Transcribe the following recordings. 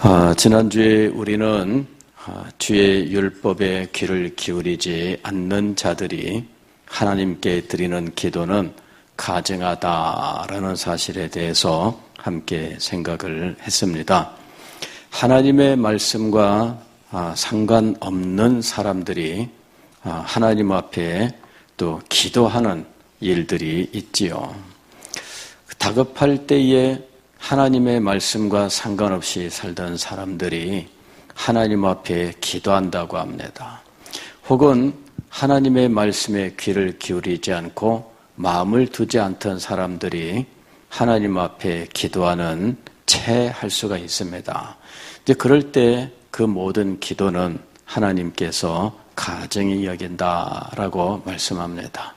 아, 지난주에 우리는 아, 주의 율법에 귀를 기울이지 않는 자들이 하나님께 드리는 기도는 가증하다라는 사실에 대해서 함께 생각을 했습니다. 하나님의 말씀과 아, 상관없는 사람들이 아, 하나님 앞에 또 기도하는 일들이 있지요. 다급할 때에 하나님의 말씀과 상관없이 살던 사람들이 하나님 앞에 기도한다고 합니다. 혹은 하나님의 말씀에 귀를 기울이지 않고 마음을 두지 않던 사람들이 하나님 앞에 기도하는 채 할 수가 있습니다. 이제 그럴 때 그 모든 기도는 하나님께서 가정이 여긴다라고 말씀합니다.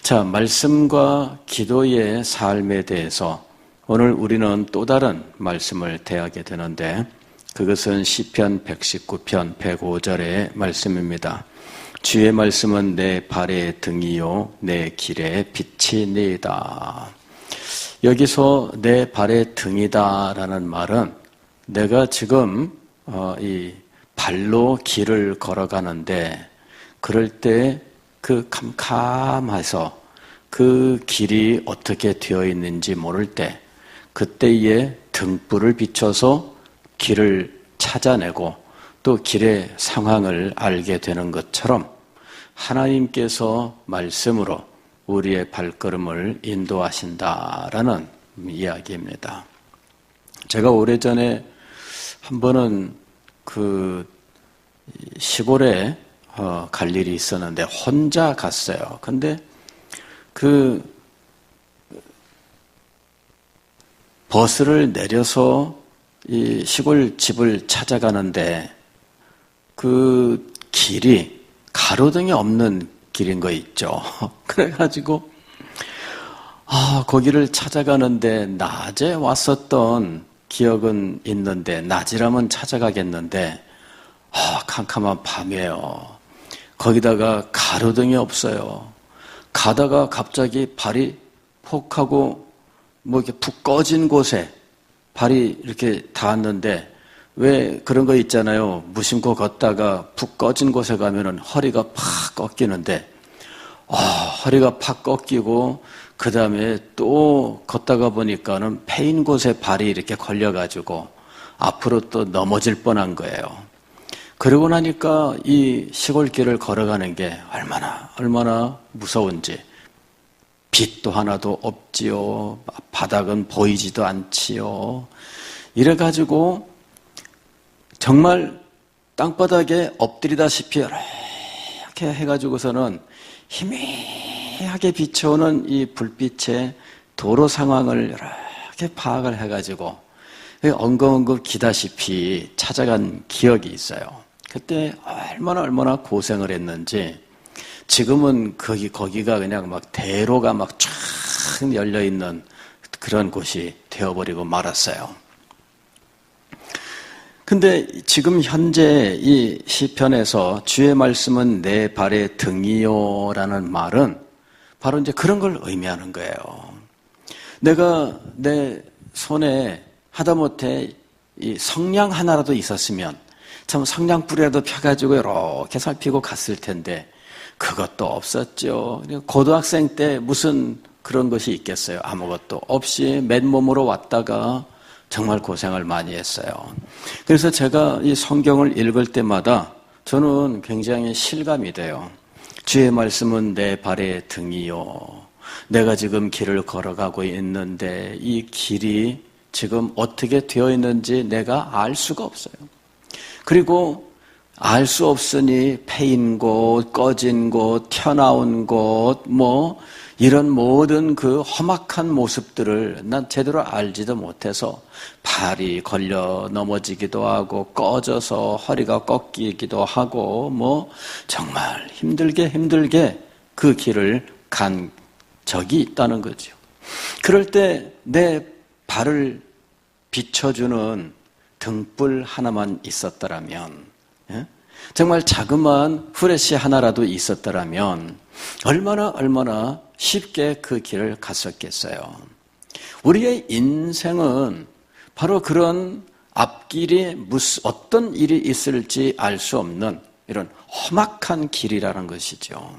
자, 말씀과 기도의 삶에 대해서 오늘 우리는 또 다른 말씀을 대하게 되는데 그것은 시편 119편 105절의 말씀입니다. 주의 말씀은 내 발의 등이요 내 길의 빛이니이다. 여기서 내 발의 등이다라는 말은 내가 지금 어, 이 발로 길을 걸어가는데 그럴 때 그 캄캄해서 그 길이 어떻게 되어 있는지 모를 때 그때에 등불을 비춰서 길을 찾아내고 또 길의 상황을 알게 되는 것처럼 하나님께서 말씀으로 우리의 발걸음을 인도하신다라는 이야기입니다. 제가 오래전에 한 번은 그 시골에 어, 갈 일이 있었는데 혼자 갔어요. 근데 그 버스를 내려서 이 시골 집을 찾아가는데 그 길이 가로등이 없는 길인 거 있죠. 그래가지고 아 거기를 찾아가는데 낮에 왔었던 기억은 있는데 낮이라면 찾아가겠는데 아 캄캄한 밤이에요. 거기다가 가로등이 없어요. 가다가 갑자기 발이 폭 하고 뭐 이렇게 푹 꺼진 곳에 발이 이렇게 닿았는데 왜 그런 거 있잖아요. 무심코 걷다가 푹 꺼진 곳에 가면은 허리가 팍 꺾이는데 아, 허리가 팍 꺾이고 그 다음에 또 걷다가 보니까는 패인 곳에 발이 이렇게 걸려가지고 앞으로 또 넘어질 뻔한 거예요. 그러고 나니까 이 시골길을 걸어가는 게 얼마나 얼마나 무서운지 빛도 하나도 없지요. 바닥은 보이지도 않지요. 이래가지고 정말 땅바닥에 엎드리다시피 이렇게 해가지고서는 희미하게 비춰오는 이 불빛의 도로 상황을 이렇게 파악을 해가지고 엉금엉금 기다시피 찾아간 기억이 있어요. 그때 얼마나 얼마나 고생을 했는지 지금은 거기 거기가 그냥 막 대로가 막 쫙 열려 있는 그런 곳이 되어버리고 말았어요. 근데 지금 현재 이 시편에서 주의 말씀은 내 발의 등이요라는 말은 바로 이제 그런 걸 의미하는 거예요. 내가 내 손에 하다못해 이 성냥 하나라도 있었으면 참 성냥 뿌리라도 펴가지고 이렇게 살피고 갔을 텐데 그것도 없었죠. 고등학생 때 무슨 그런 것이 있겠어요? 아무것도 없이 맨몸으로 왔다가 정말 고생을 많이 했어요. 그래서 제가 이 성경을 읽을 때마다 저는 굉장히 실감이 돼요. 주의 말씀은 내 발의 등이요. 내가 지금 길을 걸어가고 있는데 이 길이 지금 어떻게 되어 있는지 내가 알 수가 없어요. 그리고 알 수 없으니 패인 곳, 꺼진 곳, 튀어나온 곳, 뭐, 이런 모든 그 험악한 모습들을 난 제대로 알지도 못해서 발이 걸려 넘어지기도 하고 꺼져서 허리가 꺾이기도 하고 뭐 정말 힘들게 힘들게 그 길을 간 적이 있다는 거죠. 그럴 때 내 발을 비춰주는 등불 하나만 있었더라면 예? 정말 자그마한 후레쉬 하나라도 있었더라면 얼마나 얼마나 쉽게 그 길을 갔었겠어요. 우리의 인생은 바로 그런 앞길에 무슨 어떤 일이 있을지 알 수 없는 이런 험악한 길이라는 것이죠.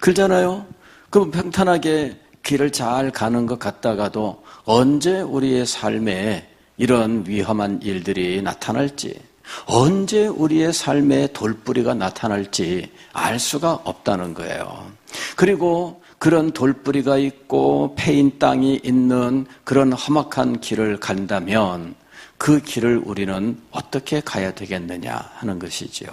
그러잖아요. 그럼 평탄하게 길을 잘 가는 것 같다가도 언제 우리의 삶에 이런 위험한 일들이 나타날지, 언제 우리의 삶에 돌뿌리가 나타날지 알 수가 없다는 거예요. 그리고 그런 돌뿌리가 있고 패인 땅이 있는 그런 험악한 길을 간다면 그 길을 우리는 어떻게 가야 되겠느냐 하는 것이죠.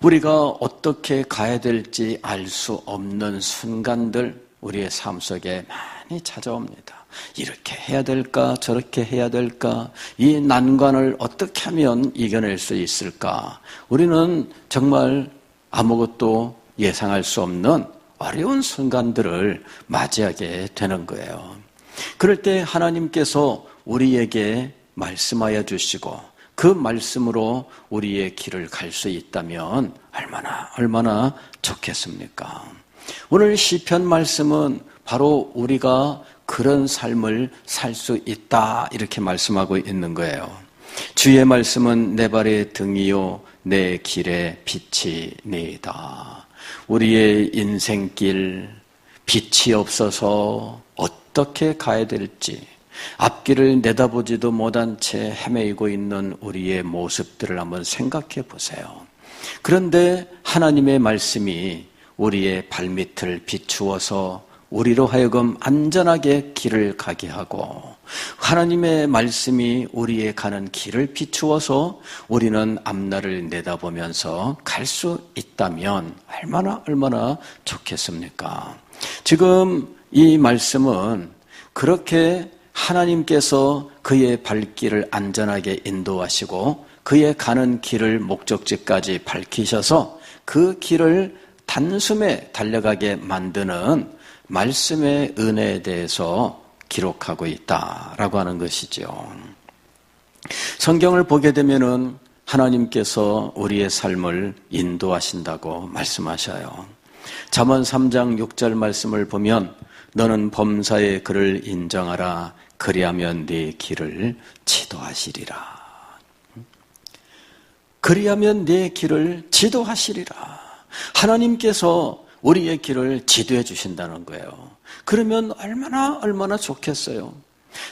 우리가 어떻게 가야 될지 알 수 없는 순간들 우리의 삶 속에 많이 찾아옵니다. 이렇게 해야 될까? 저렇게 해야 될까? 이 난관을 어떻게 하면 이겨낼 수 있을까? 우리는 정말 아무것도 예상할 수 없는 어려운 순간들을 맞이하게 되는 거예요. 그럴 때 하나님께서 우리에게 말씀하여 주시고 그 말씀으로 우리의 길을 갈 수 있다면 얼마나 얼마나 좋겠습니까? 오늘 시편 말씀은 바로 우리가 그런 삶을 살 수 있다 이렇게 말씀하고 있는 거예요. 주의 말씀은 내 발의 등이요 내 길의 빛이니다. 우리의 인생길 빛이 없어서 어떻게 가야 될지 앞길을 내다보지도 못한 채 헤매이고 있는 우리의 모습들을 한번 생각해 보세요. 그런데 하나님의 말씀이 우리의 발밑을 비추어서 우리로 하여금 안전하게 길을 가게 하고 하나님의 말씀이 우리의 가는 길을 비추어서 우리는 앞날을 내다보면서 갈 수 있다면 얼마나 얼마나 좋겠습니까? 지금 이 말씀은 그렇게 하나님께서 그의 발길을 안전하게 인도하시고 그의 가는 길을 목적지까지 밝히셔서 그 길을 단숨에 달려가게 만드는 말씀의 은혜에 대해서 기록하고 있다라고 하는 것이죠. 성경을 보게 되면은 하나님께서 우리의 삶을 인도하신다고 말씀하셔요. 잠언 3장 6절 말씀을 보면 너는 범사의 그를 인정하라 그리하면 네 길을 지도하시리라. 그리하면 네 길을 지도하시리라. 하나님께서 우리의 길을 지도해 주신다는 거예요. 그러면 얼마나 얼마나 좋겠어요.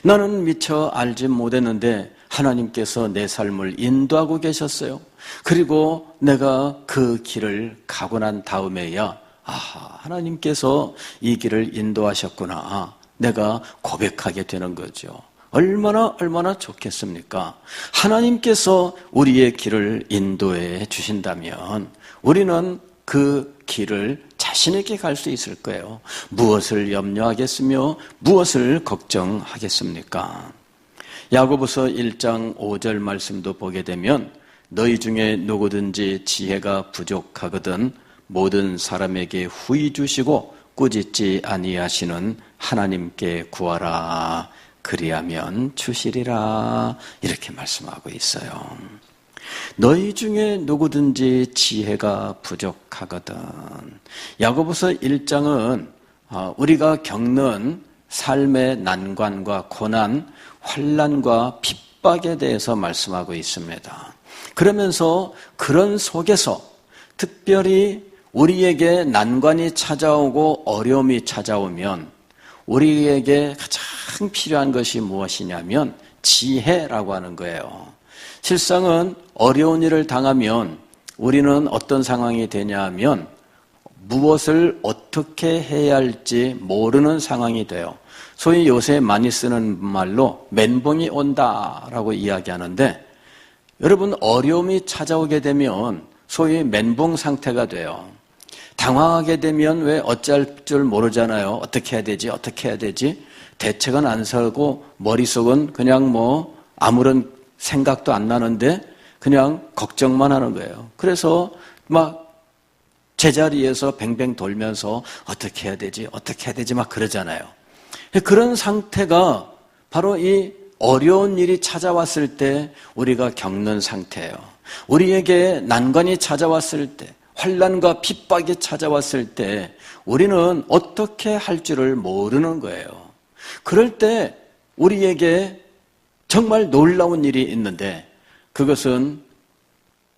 나는 미처 알지 못했는데 하나님께서 내 삶을 인도하고 계셨어요. 그리고 내가 그 길을 가고 난 다음에야 아하, 하나님께서 이 길을 인도하셨구나. 내가 고백하게 되는 거죠. 얼마나 얼마나 좋겠습니까? 하나님께서 우리의 길을 인도해 주신다면 우리는 그 길을 자신에게 갈 수 있을 거예요. 무엇을 염려하겠으며 무엇을 걱정하겠습니까? 야고보서 1장 5절 말씀도 보게 되면 너희 중에 누구든지 지혜가 부족하거든 모든 사람에게 후히 주시고 꾸짖지 아니하시는 하나님께 구하라 그리하면 주시리라 이렇게 말씀하고 있어요. 너희 중에 누구든지 지혜가 부족하거든. 야고보서 1장은 어, 우리가 겪는 삶의 난관과 고난, 환란과 핍박에 대해서 말씀하고 있습니다. 그러면서 그런 속에서 특별히 우리에게 난관이 찾아오고 어려움이 찾아오면 우리에게 가장 필요한 것이 무엇이냐면 지혜라고 하는 거예요. 실상은 어려운 일을 당하면 우리는 어떤 상황이 되냐 하면 무엇을 어떻게 해야 할지 모르는 상황이 돼요. 소위 요새 많이 쓰는 말로 멘붕이 온다라고 이야기하는데 여러분 어려움이 찾아오게 되면 소위 멘붕 상태가 돼요. 당황하게 되면 왜 어쩔 줄 모르잖아요. 어떻게 해야 되지? 어떻게 해야 되지? 대책은 안 서고 머릿속은 그냥 뭐 아무런 생각도 안 나는데 그냥 걱정만 하는 거예요. 그래서 막 제자리에서 뱅뱅 돌면서 어떻게 해야 되지? 어떻게 해야 되지? 막 그러잖아요. 그런 상태가 바로 이 어려운 일이 찾아왔을 때 우리가 겪는 상태예요. 우리에게 난관이 찾아왔을 때, 환란과 핍박이 찾아왔을 때 우리는 어떻게 할 줄을 모르는 거예요. 그럴 때 우리에게 정말 놀라운 일이 있는데 그것은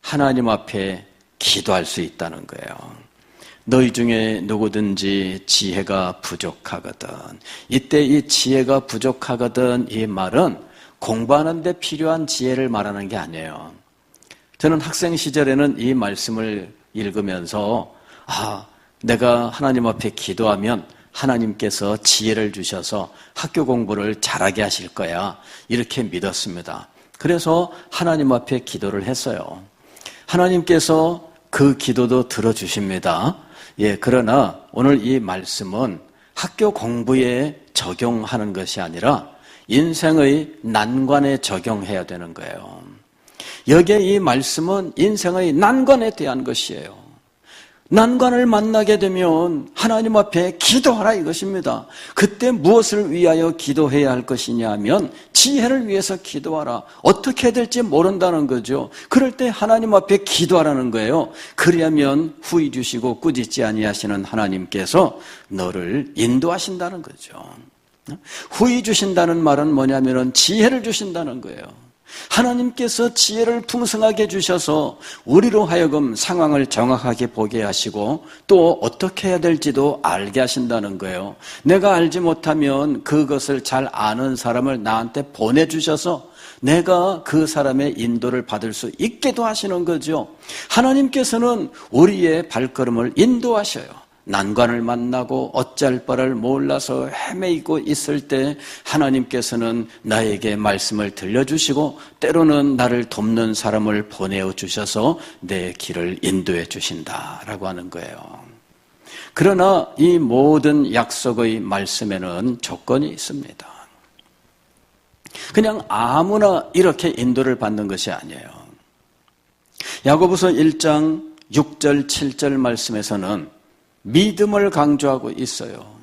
하나님 앞에 기도할 수 있다는 거예요. 너희 중에 누구든지 지혜가 부족하거든. 이때 이 지혜가 부족하거든 이 말은 공부하는 데 필요한 지혜를 말하는 게 아니에요. 저는 학생 시절에는 이 말씀을 읽으면서 아, 내가 하나님 앞에 기도하면 하나님께서 지혜를 주셔서 학교 공부를 잘하게 하실 거야. 이렇게 믿었습니다. 그래서 하나님 앞에 기도를 했어요. 하나님께서 그 기도도 들어주십니다. 예, 그러나 오늘 이 말씀은 학교 공부에 적용하는 것이 아니라 인생의 난관에 적용해야 되는 거예요. 여기에 이 말씀은 인생의 난관에 대한 것이에요. 난관을 만나게 되면 하나님 앞에 기도하라 이것입니다. 그때 무엇을 위하여 기도해야 할 것이냐 하면 지혜를 위해서 기도하라. 어떻게 될지 모른다는 거죠. 그럴 때 하나님 앞에 기도하라는 거예요. 그리하면 후이 주시고 꾸짖지 아니하시는 하나님께서 너를 인도하신다는 거죠. 후이 주신다는 말은 뭐냐면은 지혜를 주신다는 거예요. 하나님께서 지혜를 풍성하게 주셔서 우리로 하여금 상황을 정확하게 보게 하시고 또 어떻게 해야 될지도 알게 하신다는 거예요. 내가 알지 못하면 그것을 잘 아는 사람을 나한테 보내주셔서 내가 그 사람의 인도를 받을 수 있게도 하시는 거죠. 하나님께서는 우리의 발걸음을 인도하셔요. 난관을 만나고 어찌할 바를 몰라서 헤매이고 있을 때 하나님께서는 나에게 말씀을 들려주시고 때로는 나를 돕는 사람을 보내어 주셔서 내 길을 인도해 주신다라고 하는 거예요. 그러나 이 모든 약속의 말씀에는 조건이 있습니다. 그냥 아무나 이렇게 인도를 받는 것이 아니에요. 야고보서 1장 6절 7절 말씀에서는 믿음을 강조하고 있어요.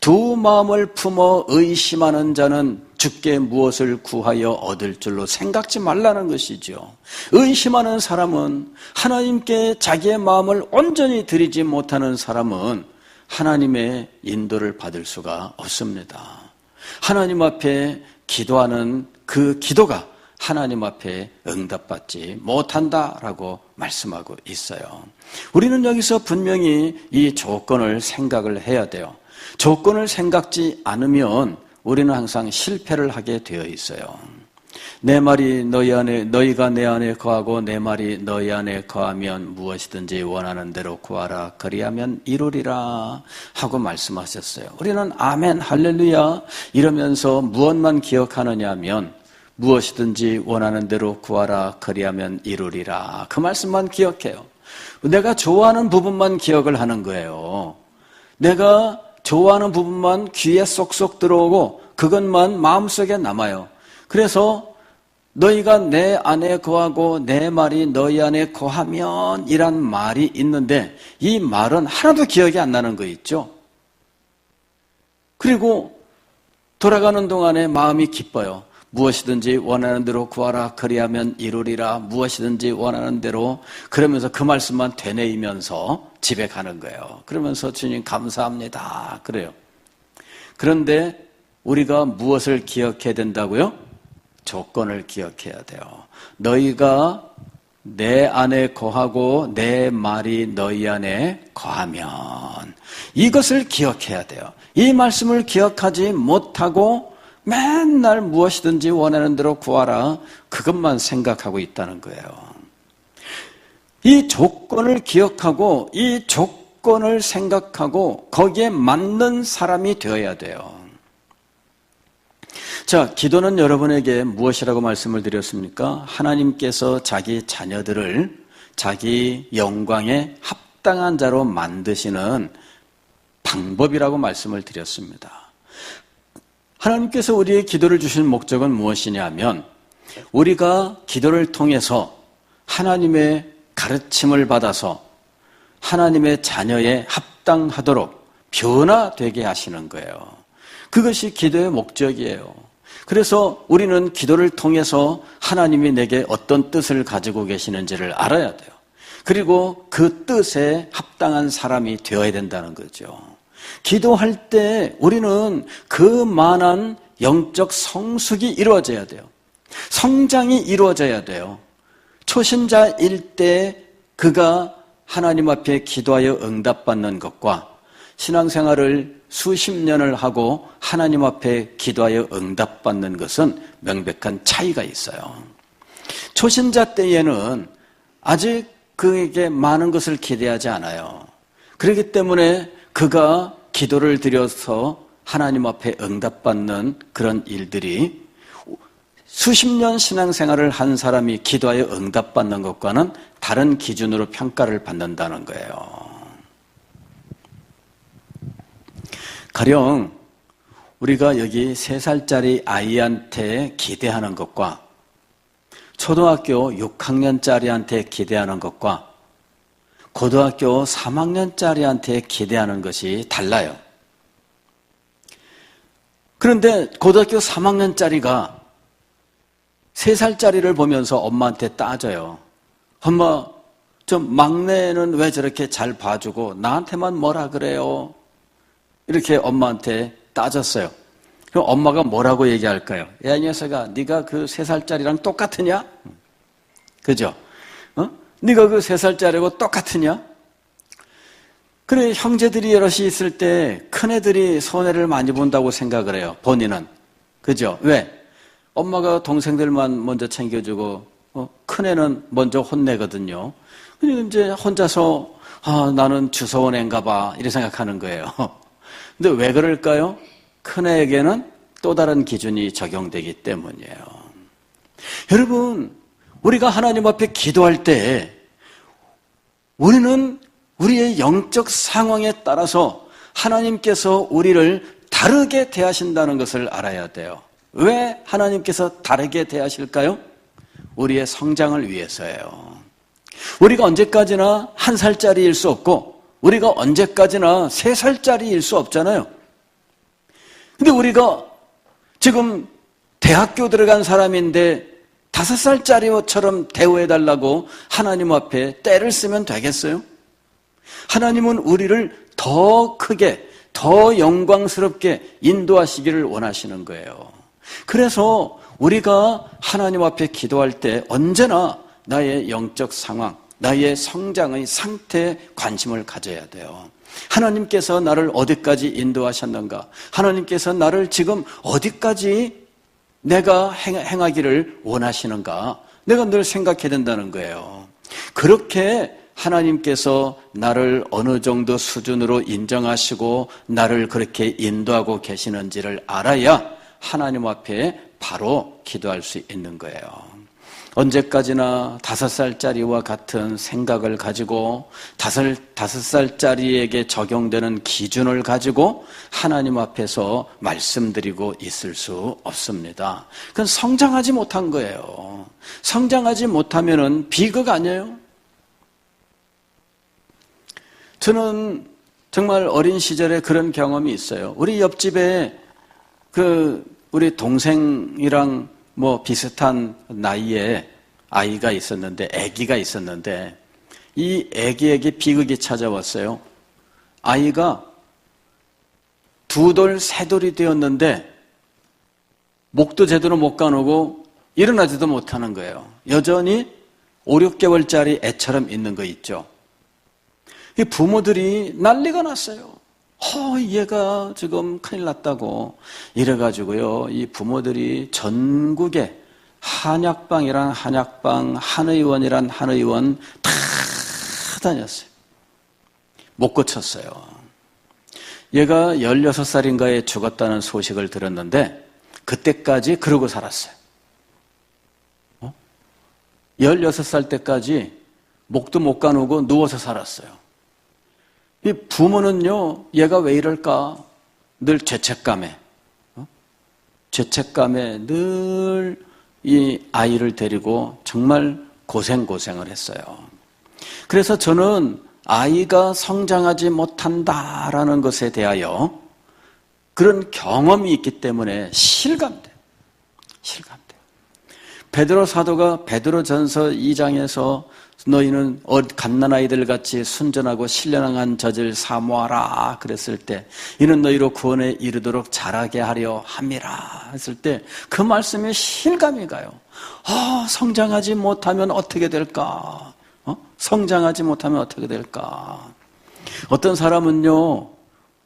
두 마음을 품어 의심하는 자는 주께 무엇을 구하여 얻을 줄로 생각지 말라는 것이죠. 의심하는 사람은 하나님께 자기의 마음을 온전히 드리지 못하는 사람은 하나님의 인도를 받을 수가 없습니다. 하나님 앞에 기도하는 그 기도가 하나님 앞에 응답받지 못한다라고 말씀하고 있어요. 우리는 여기서 분명히 이 조건을 생각을 해야 돼요. 조건을 생각지 않으면 우리는 항상 실패를 하게 되어 있어요. 내 말이 너희 안에 너희가 내 안에 거하고 내 말이 너희 안에 거하면 무엇이든지 원하는 대로 구하라 그리하면 이루리라 하고 말씀하셨어요. 우리는 아멘 할렐루야 이러면서 무엇만 기억하느냐면 무엇이든지 원하는 대로 구하라 그리하면 이루리라. 그 말씀만 기억해요. 내가 좋아하는 부분만 기억을 하는 거예요. 내가 좋아하는 부분만 귀에 쏙쏙 들어오고 그것만 마음속에 남아요. 그래서 너희가 내 안에 거하고 내 말이 너희 안에 거하면 이란 말이 있는데 이 말은 하나도 기억이 안 나는 거 있죠. 그리고 돌아가는 동안에 마음이 기뻐요. 무엇이든지 원하는 대로 구하라 그리하면 이루리라 무엇이든지 원하는 대로 그러면서 그 말씀만 되뇌이면서 집에 가는 거예요. 그러면서 주님 감사합니다. 그래요. 그런데 우리가 무엇을 기억해야 된다고요? 조건을 기억해야 돼요. 너희가 내 안에 거하고 내 말이 너희 안에 거하면 이것을 기억해야 돼요. 이 말씀을 기억하지 못하고 맨날 무엇이든지 원하는 대로 구하라. 그것만 생각하고 있다는 거예요. 이 조건을 기억하고 이 조건을 생각하고 거기에 맞는 사람이 되어야 돼요. 자, 기도는 여러분에게 무엇이라고 말씀을 드렸습니까? 하나님께서 자기 자녀들을 자기 영광에 합당한 자로 만드시는 방법이라고 말씀을 드렸습니다. 하나님께서 우리의 기도를 주신 목적은 무엇이냐면 우리가 기도를 통해서 하나님의 가르침을 받아서 하나님의 자녀에 합당하도록 변화되게 하시는 거예요. 그것이 기도의 목적이에요. 그래서 우리는 기도를 통해서 하나님이 내게 어떤 뜻을 가지고 계시는지를 알아야 돼요. 그리고 그 뜻에 합당한 사람이 되어야 된다는 거죠. 기도할 때 우리는 그 만한 영적 성숙이 이루어져야 돼요. 성장이 이루어져야 돼요. 초신자일 때 그가 하나님 앞에 기도하여 응답받는 것과 신앙생활을 수십 년을 하고 하나님 앞에 기도하여 응답받는 것은 명백한 차이가 있어요. 초신자 때에는 아직 그에게 많은 것을 기대하지 않아요. 그렇기 때문에 그가 기도를 드려서 하나님 앞에 응답받는 그런 일들이 수십 년 신앙생활을 한 사람이 기도하여 응답받는 것과는 다른 기준으로 평가를 받는다는 거예요. 가령 우리가 여기 세 살짜리 아이한테 기대하는 것과 초등학교 6학년짜리한테 기대하는 것과 고등학교 3학년짜리한테 기대하는 것이 달라요. 그런데 고등학교 3학년짜리가 3살짜리를 보면서 엄마한테 따져요. 엄마, 좀 막내는 왜 저렇게 잘 봐주고 나한테만 뭐라 그래요? 이렇게 엄마한테 따졌어요. 그럼 엄마가 뭐라고 얘기할까요? 야, 이 녀석아, 네가 그세 살짜리랑 똑같으냐? 그죠? 어? 네가 그 세 살짜리고 똑같으냐? 그래, 형제들이 여럿이 있을 때 큰애들이 손해를 많이 본다고 생각을 해요. 본인은. 그죠? 왜? 엄마가 동생들만 먼저 챙겨주고, 어? 큰애는 먼저 혼내거든요. 그러니까 이제 혼자서, 아, 나는 주서원 애인가 봐. 이렇게 생각하는 거예요. 근데 왜 그럴까요? 큰애에게는 또 다른 기준이 적용되기 때문이에요. 여러분, 우리가 하나님 앞에 기도할 때 우리는 우리의 영적 상황에 따라서 하나님께서 우리를 다르게 대하신다는 것을 알아야 돼요. 왜 하나님께서 다르게 대하실까요? 우리의 성장을 위해서예요. 우리가 언제까지나 한 살짜리일 수 없고 우리가 언제까지나 세 살짜리일 수 없잖아요. 근데 우리가 지금 대학교 들어간 사람인데 다섯 살짜리처럼 대우해달라고 하나님 앞에 때를 쓰면 되겠어요? 하나님은 우리를 더 크게, 더 영광스럽게 인도하시기를 원하시는 거예요. 그래서 우리가 하나님 앞에 기도할 때 언제나 나의 영적 상황, 나의 성장의 상태에 관심을 가져야 돼요. 하나님께서 나를 어디까지 인도하셨는가? 하나님께서 나를 지금 어디까지 내가 행하기를 원하시는가? 내가 늘 생각해야 된다는 거예요. 그렇게 하나님께서 나를 어느 정도 수준으로 인정하시고 나를 그렇게 인도하고 계시는지를 알아야 하나님 앞에 바로 기도할 수 있는 거예요. 언제까지나 다섯 살짜리와 같은 생각을 가지고 다섯, 다섯 살짜리에게 적용되는 기준을 가지고 하나님 앞에서 말씀드리고 있을 수 없습니다. 그건 성장하지 못한 거예요. 성장하지 못하면은 비극 아니에요? 저는 정말 어린 시절에 그런 경험이 있어요. 우리 옆집에 그 우리 동생이랑 뭐 비슷한 나이에 아이가 있었는데 아기가 있었는데 이 아기에게 비극이 찾아왔어요. 아이가 두 돌, 세 돌이 되었는데 목도 제대로 못 가누고 일어나지도 못하는 거예요. 여전히 5, 6개월짜리 애처럼 있는 거 있죠. 이 부모들이 난리가 났어요. 허, 얘가 지금 큰일 났다고. 이래가지고요, 이 부모들이 전국에 한약방이란 한약방, 한의원이란 한의원 다 다녔어요. 못 고쳤어요. 얘가 16살인가에 죽었다는 소식을 들었는데, 그때까지 그러고 살았어요. 어? 16살 때까지 목도 못 가누고 누워서 살았어요. 이 부모는요, 얘가 왜 이럴까? 늘 죄책감에, 어? 죄책감에 늘 이 아이를 데리고 정말 고생고생을 했어요. 그래서 저는 아이가 성장하지 못한다라는 것에 대하여 그런 경험이 있기 때문에 실감돼요. 실감돼요. 베드로 사도가 베드로 전서 2장에서 너희는 어, 갓난아이들 같이 순전하고 신령한 젖을 사모하라 그랬을 때 이는 너희로 구원에 이르도록 자라게 하려 함이라 했을 때 그 말씀에 실감이 가요. 아, 성장하지 못하면 어떻게 될까? 어? 성장하지 못하면 어떻게 될까? 어떤 사람은요,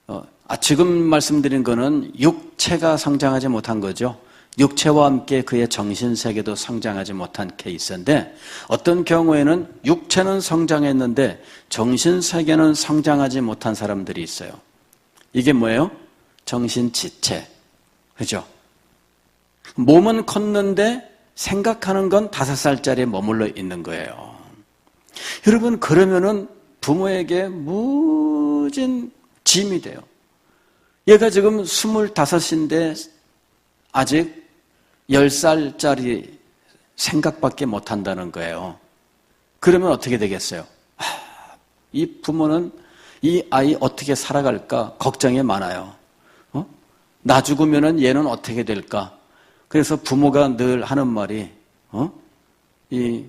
어, 아, 지금 말씀드린 거는 육체가 성장하지 못한 거죠. 육체와 함께 그의 정신세계도 성장하지 못한 케이스인데 어떤 경우에는 육체는 성장했는데 정신세계는 성장하지 못한 사람들이 있어요. 이게 뭐예요? 정신지체. 그죠? 몸은 컸는데 생각하는 건 다섯 살짜리에 머물러 있는 거예요. 여러분, 그러면은 부모에게 무진 짐이 돼요. 얘가 지금 스물다섯인데 아직 10살짜리 생각밖에 못 한다는 거예요. 그러면 어떻게 되겠어요? 이 부모는 이 아이 어떻게 살아갈까 걱정이 많아요. 어? 나 죽으면은 얘는 어떻게 될까? 그래서 부모가 늘 하는 말이 어? 이,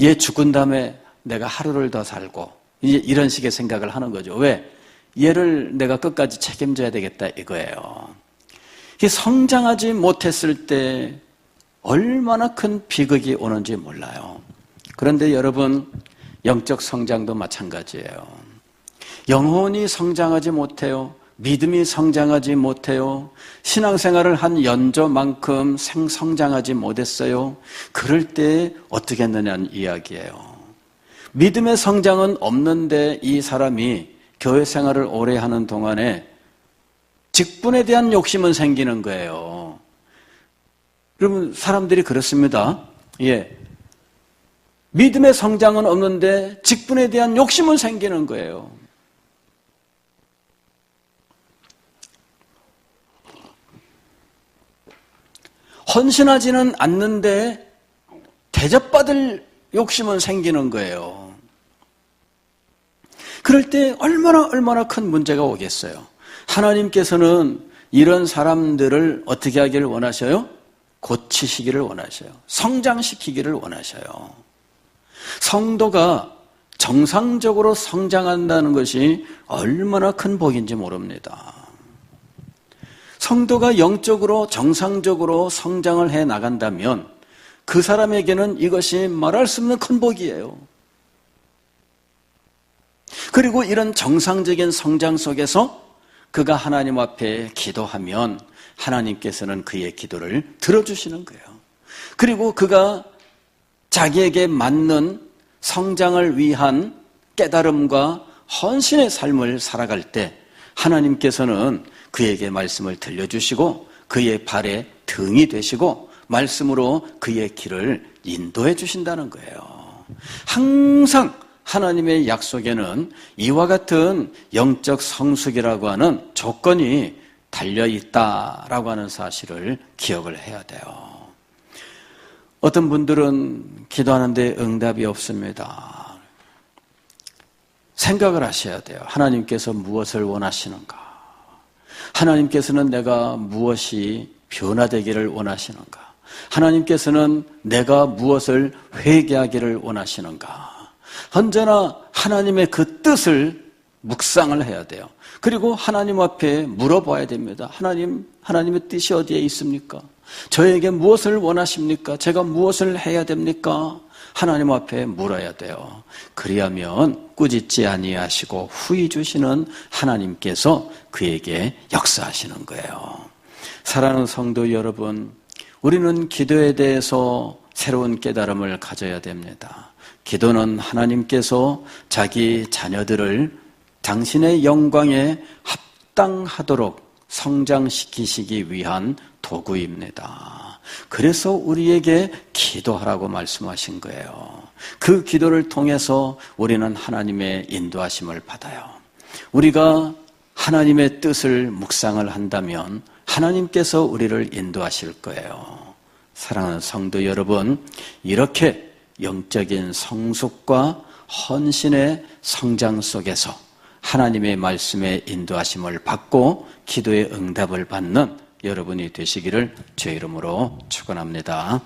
얘 죽은 다음에 내가 하루를 더 살고 이런 식의 생각을 하는 거죠. 왜? 얘를 내가 끝까지 책임져야 되겠다 이거예요. 성장하지 못했을 때 얼마나 큰 비극이 오는지 몰라요. 그런데 여러분, 영적 성장도 마찬가지예요. 영혼이 성장하지 못해요. 믿음이 성장하지 못해요. 신앙생활을 한 연조만큼 생성장하지 못했어요. 그럴 때 어떻게 했느냐는 이야기예요. 믿음의 성장은 없는데 이 사람이 교회 생활을 오래 하는 동안에 직분에 대한 욕심은 생기는 거예요. 여러분, 사람들이 그렇습니다. 예. 믿음의 성장은 없는데 직분에 대한 욕심은 생기는 거예요. 헌신하지는 않는데 대접받을 욕심은 생기는 거예요. 그럴 때 얼마나 얼마나 큰 문제가 오겠어요. 하나님께서는 이런 사람들을 어떻게 하기를 원하셔요? 고치시기를 원하셔요. 성장시키기를 원하셔요. 성도가 정상적으로 성장한다는 것이 얼마나 큰 복인지 모릅니다. 성도가 영적으로 정상적으로 성장을 해 나간다면 그 사람에게는 이것이 말할 수 없는 큰 복이에요. 그리고 이런 정상적인 성장 속에서 그가 하나님 앞에 기도하면 하나님께서는 그의 기도를 들어주시는 거예요. 그리고 그가 자기에게 맞는 성장을 위한 깨달음과 헌신의 삶을 살아갈 때 하나님께서는 그에게 말씀을 들려주시고 그의 발에 등이 되시고 말씀으로 그의 길을 인도해 주신다는 거예요. 항상 하나님의 약속에는 이와 같은 영적 성숙이라고 하는 조건이 달려 있다라고 하는 사실을 기억을 해야 돼요. 어떤 분들은 기도하는데 응답이 없습니다. 생각을 하셔야 돼요. 하나님께서 무엇을 원하시는가? 하나님께서는 내가 무엇이 변화되기를 원하시는가? 하나님께서는 내가 무엇을 회개하기를 원하시는가? 언제나 하나님의 그 뜻을 묵상을 해야 돼요. 그리고 하나님 앞에 물어봐야 됩니다. 하나님, 하나님의 뜻이 어디에 있습니까? 저에게 무엇을 원하십니까? 제가 무엇을 해야 됩니까? 하나님 앞에 물어야 돼요. 그리하면 꾸짖지 아니하시고 후이 주시는 하나님께서 그에게 역사하시는 거예요. 사랑하는 성도 여러분, 우리는 기도에 대해서 새로운 깨달음을 가져야 됩니다. 기도는 하나님께서 자기 자녀들을 당신의 영광에 합당하도록 성장시키시기 위한 도구입니다. 그래서 우리에게 기도하라고 말씀하신 거예요. 그 기도를 통해서 우리는 하나님의 인도하심을 받아요. 우리가 하나님의 뜻을 묵상을 한다면 하나님께서 우리를 인도하실 거예요. 사랑하는 성도 여러분, 이렇게 영적인 성숙과 헌신의 성장 속에서 하나님의 말씀에 인도하심을 받고 기도의 응답을 받는 여러분이 되시기를 제 이름으로 축원합니다.